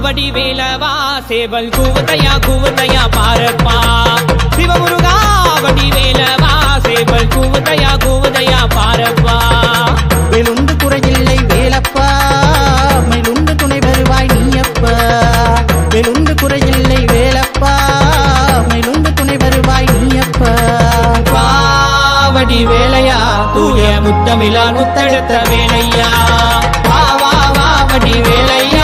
வடிவேலவா சேவல் கூவத்தையா கூவத்தையா பாரப்பா. சிவமுருகா வடிவேலவா சேவல் கூவத்தையா கூவத்தையா பாரப்பா. வெளுந்து குறையில்லை வேலப்பா. மேலுண்டு துணை வருவாய் நீயப்பா. வெளுந்து குறையில்லை வேலப்பா. மேலுண்டு துணை வருவாய் நீயப்பா. வாவடி வேலையா? தூய முத்தமிழா முத்தெடுத்த வேலையா? வா வா வாவடி வேலையா?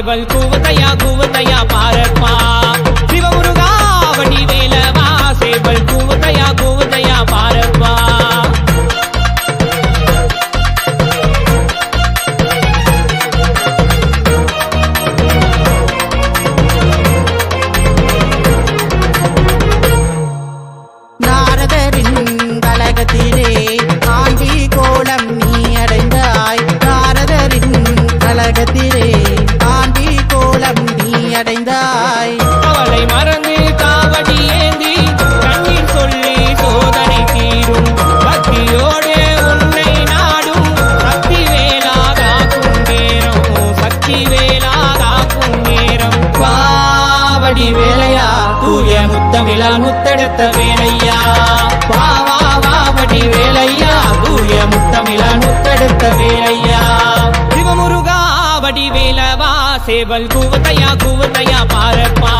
வேலவா சேவல் கூவத்தையா அடைந்தாய் அவளை மறந்து காவடி ஏந்தி கண்ணீர் சொல்லி சோதனை தீரும். பக்தியோடு உன்னை நாடும். சக்தி வேலாகாக்கும் நேரம். சக்தி வேலாகாக்கும் நேரம். காவடி வேலையா? தூய முத்தமிழா முத்தெடுத்த வேலையா? வா வா வாவடி வேலையா? தூய முத்தம் சேவல் கூவத்தையா கூவத்தையா பாரப்பா.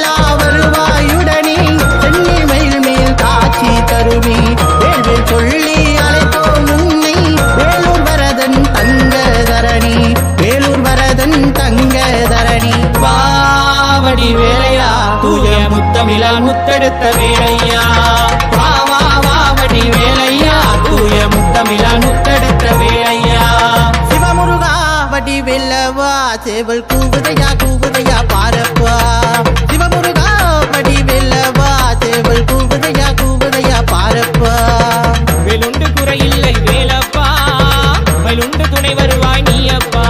வேளா வருவாயுடனே சென்னி மயில் மேல் காட்சி தருவி வேள்வேல் சொல்லி அழைத்தோம் உன்னை. வேலூர் வரதன் தங்க தரணி வேலூர் வரதன் தங்க தரணி பாவடி வேலையா? தூய முத்தமிழா முத்தெடுத்த வேலையா? வா வா வாவடி வேலையா? தூய முத்தமிழா முத்தெடுத்த வேலையா? சிவமுருகா வடி வெல்லவா? சேவல் கூவுதையா கூவுதையா பாரப்பா? மயிலுண்டு துணை வருவாய் நீ அப்பா.